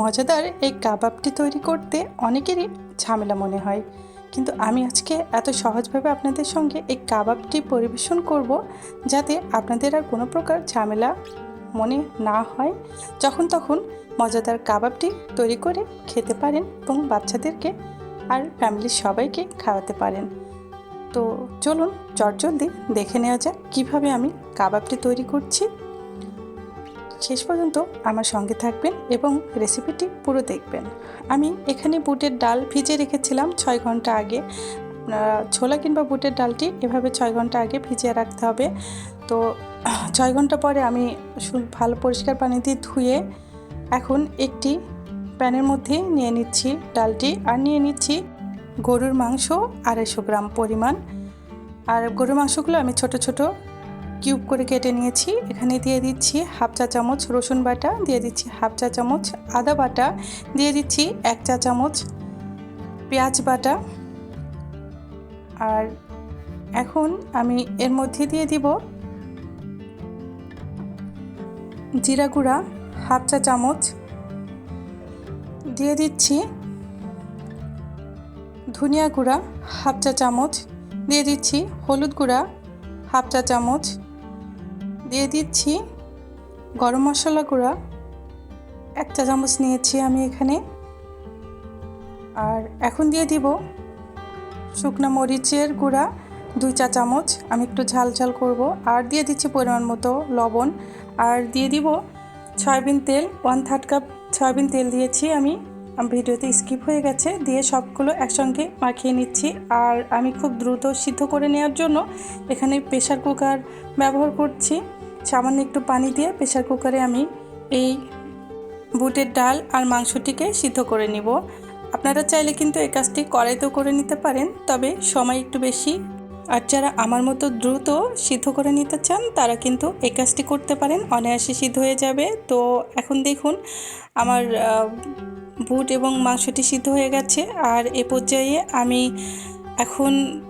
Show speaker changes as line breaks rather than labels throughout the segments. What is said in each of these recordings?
মজাদার এই কাবাবটি তৈরি করতে অনেকেরই ঝামেলা মনে হয়। কিন্তু আমি আজকে এত সহজভাবে আপনাদের সঙ্গে এই কাবাবটি পরিবেশন করব যাতে আপনাদের আর কোনো প্রকার ঝামেলা মনে না হয়। যখন তখন মজাদার কাবাবটি তৈরি করে খেতে পারেন এবং বাচ্চাদেরকে আর ফ্যামিলির সবাইকে খাওয়াতে পারেন। তো চলুন চটজলদি দেখে নেওয়া যাক কীভাবে আমি কাবাবটি তৈরি করছি। শেষ পর্যন্ত আমার সঙ্গে থাকবেন এবং রেসিপিটি পুরো দেখবেন। আমি এখানে বুটের ডাল ভিজে রেখেছিলাম ছয় ঘণ্টা আগে। ছোলা কিংবা বুটের ডালটি এভাবে ছয় ঘণ্টা আগে ভিজিয়ে রাখতে হবে। তো ছয় ঘণ্টা পরে আমি ভালো পরিষ্কার পানি দিয়ে ধুয়ে এখন একটি প্যানের মধ্যে নিয়ে নিচ্ছি ডালটি আর নিয়ে নিচ্ছি গরুর মাংস আড়াইশো গ্রাম পরিমাণ। আর গরুর মাংসগুলো আমি ছোট ছোট কিউব করে কেটে নিয়েছি। এখানে দিয়ে দিচ্ছি হাফ চা চামচ রসুন বাটা, দিয়ে দিচ্ছি হাফ চা চামচ আদা বাটা, দিয়ে দিচ্ছি এক চা চামচ পেঁয়াজ বাটা। আর এখন আমি এর মধ্যে দিয়ে দিব জিরা গুঁড়া, হাফ চা চামচ। দিয়ে দিচ্ছি ধনিয়া গুঁড়া, হাফ চা চামচ। দিয়ে দিচ্ছি হলুদ গুঁড়া, হাফ চা চামচ। দিয়ে দিচ্ছি। গরম মশলা গুঁড়া। এক চা চামচ নিয়েছি আমি এখানে। আর এখন দিয়ে দিব শুকনো মরিচের গুঁড়া, দুই চা চামচ। আমি একটু ঝাল ঝাল করব। আর দিয়ে দিচ্ছি পরিমাণ মতো লবণ। আর দিয়ে দিব সয়াবিন তেল। ওয়ান থার্ড কাপ সয়াবিন তেল দিয়েছি আমি। ভিডিওতে স্কিপ হয়ে গেছে। দিয়ে সবগুলো একসঙ্গে মাখিয়ে নিচ্ছি। আর আমি খুব দ্রুত সিদ্ধ করে নেওয়ার জন্য এখানে প্রেশার কুকার ব্যবহার করছি। সামান্য একটু পানি দিয়ে প্রেশার কুকারে আমি এই বুটের ডাল আর মাংসটিকে সিদ্ধ করে নিব। আপনারা চাইলে কিন্তু এই কাজটি কড়াইতেও করে নিতে পারেন, তবে সময় একটু বেশি। আর যারা আমার মতো দ্রুত সিদ্ধ করে নিতে চান, তারা কিন্তু এই কাজটি করতে পারেন, অনায়াসে সিদ্ধ হয়ে যাবে। তো এখন দেখুন, আমার বুট এবং মাংসটি সিদ্ধ হয়ে গেছে। আর এ পর্যায়ে আমি এখন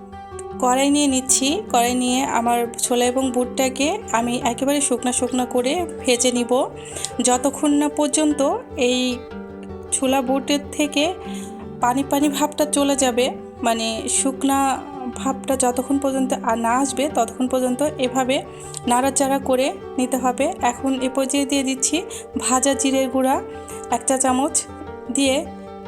কড়াই নিয়ে নিচ্ছি। কড়াই নিয়ে আমার ছোলা এবং বুটটাকে আমি একেবারে শুকনা শুকনা করে ভেজে নিব। যতক্ষণ না পর্যন্ত এই ছোলা বুটের থেকে পানি পানি ভাবটা চলে যাবে মানে শুকনা ভাবটা যতক্ষণ পর্যন্ত না আসবে, ততক্ষণ পর্যন্ত এভাবে নাড়াচাড়া করে নিতে হবে। এখন এ পর্যায়ে দিয়ে দিচ্ছি ভাজা জিরের গুঁড়া, এক চা চামচ দিয়ে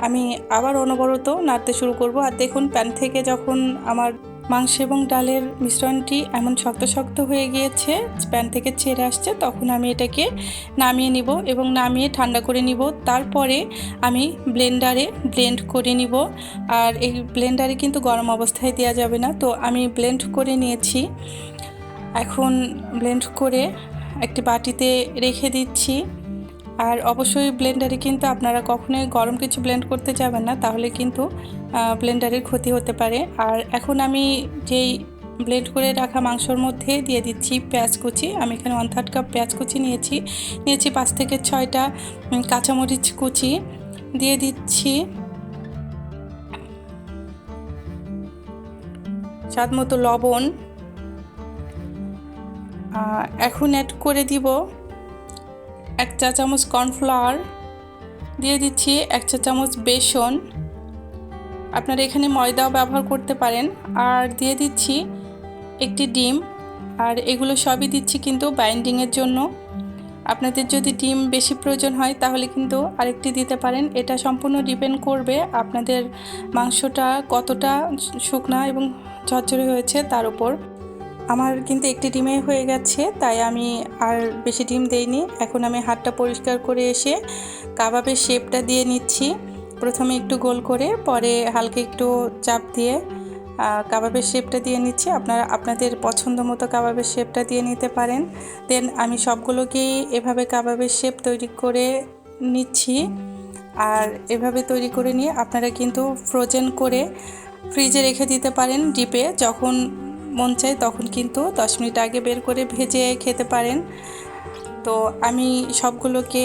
আমি আবার অনবরত নাড়তে শুরু করব। আর দেখুন, প্যান থেকে যখন আমার মাংস এবং ডালের মিশ্রণটি এমন শক্ত শক্ত হয়ে গিয়েছে, প্যান থেকে ছেড়ে আসছে, তখন আমি এটাকে নামিয়ে নিব এবং নামিয়ে ঠান্ডা করে নিব। তারপরে আমি ব্লেন্ডারে ব্লেন্ড করে নিব। আর এই ব্লেন্ডারে কিন্তু গরম অবস্থায় দেওয়া যাবে না। তো আমি ব্লেন্ড করে নিয়েছি। এখন ব্লেন্ড করে একটি বাটিতে রেখে দিচ্ছি। আর অবশ্যই ব্লেন্ডারে কিন্তু আপনারা কখনোই গরম কিছু ব্লেন্ড করতে যাবেন না, তাহলে কিন্তু ব্লেন্ডারের ক্ষতি হতে পারে। আর এখন আমি যেই ব্লেন্ড করে রাখা মাংসর মধ্যে দিয়ে দিচ্ছি পেঁয়াজ কুচি। আমি এখানে ওয়ান থার্ড কাপ পেঁয়াজ কুচি নিয়েছি। নিয়েছি পাঁচ থেকে ছয়টা কাঁচামরিচ কুচি। দিয়ে দিচ্ছি স্বাদ মতো লবণ। এখন অ্যাড করে দিব এক চা চামচ কর্নফ্লাওয়ার দিয়ে দিচ্ছি এক চা চামচ বেসন। আপনারা এখানে ময়দাও ব্যবহার করতে পারেন। আর দিয়ে দিচ্ছি একটি ডিম। আর এগুলো সবই দিচ্ছি কিন্তু বাইন্ডিংয়ের জন্য। আপনাদের যদি ডিম বেশি প্রয়োজন হয় তাহলে কিন্তু আরেকটি দিতে পারেন। এটা সম্পূর্ণ ডিপেন্ড করবে আপনাদের মাংসটা কতটা শুকনা এবং ঝরঝরে হয়েছে তার উপর। আমার কিন্তু একটি ডিমে হয়ে গেছে, তাই আমি আর বেশি ডিম দেইনি। এখন আমি হাতটা পরিষ্কার করে এসে কাবাবের শেপটা দিয়ে নিচ্ছি। প্রথমে একটু গোল করে, পরে হালকা একটু চাপ দিয়ে কাবাবের শেপটা দিয়ে নিচ্ছি। আপনারা, আপনাদের পছন্দ মতো কাবাবের শেপটা দিয়ে নিতে পারেন। দেন আমি সবগুলোকেই এভাবে কাবাবের শেপ তৈরি করে নিচ্ছি। আর এভাবে তৈরি করে নিয়ে আপনারা কিন্তু ফ্রোজেন করে ফ্রিজে রেখে দিতে পারেন ডিপে যখন মন চায় তখন কিন্তু দশ মিনিট আগে বের করে ভেজে খেতে পারেন। তো আমি সবগুলোকে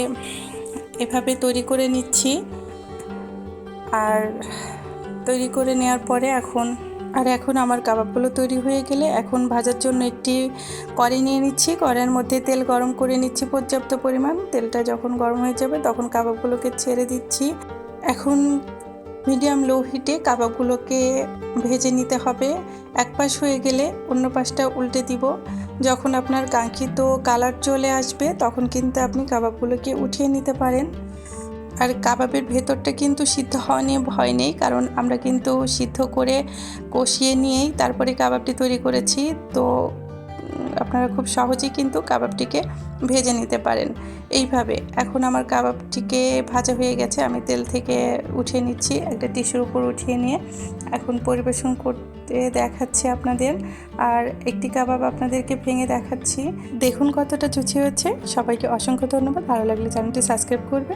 এভাবে তৈরি করে নিচ্ছি। আর তৈরি করে নেওয়ার পরে এখন, আর এখন আমার কাবাবগুলো তৈরি হয়ে গেলে এখন ভাজার জন্য একটি কড়াই নিয়ে নিচ্ছি। কড়াইয়ের মধ্যে তেল গরম করে নিচ্ছি পর্যাপ্ত পরিমাণ। তেলটা যখন গরম হয়ে যাবে তখন কাবাবগুলোকে ছেড়ে দিচ্ছি। এখন মিডিয়াম লো হিটে কাবাবগুলোকে ভেজে নিতে হবে। এক পাশ হয়ে গেলে অন্য পাশটা উল্টে দিব। যখন আপনার কাঙ্ক্ষিত কালার চলে আসবে, তখন কিন্তু আপনি কাবাবগুলোকে উঠিয়ে নিতে পারেন। আর কাবাবের ভেতরটা কিন্তু সিদ্ধ হওয়া নিয়ে ভয় নেই, কারণ আমরা কিন্তু সিদ্ধ করে কষিয়ে নিয়েই তারপরে কাবাবটি তৈরি করেছি। তো আপনারা খুব সহজেই কিন্তু কাবাবটিকে ভেজে নিতে পারেন। এইভাবে এখন আমার কাবাবটিকে ভাজা হয়ে গেছে। আমি তেল থেকে উঠিয়ে নিচ্ছি, একটা টিস্যুর উপর উঠিয়ে নিয়ে এখন পরিবেশন করতে দেখাচ্ছি আপনাদের। আর একটি কাবাব আপনাদেরকে ভেঙে দেখাচ্ছি। দেখুন কতটা চুচি হয়েছে। সবাইকে অসংখ্য ধন্যবাদ। ভালো লাগলে চ্যানেলটি সাবস্ক্রাইব করবে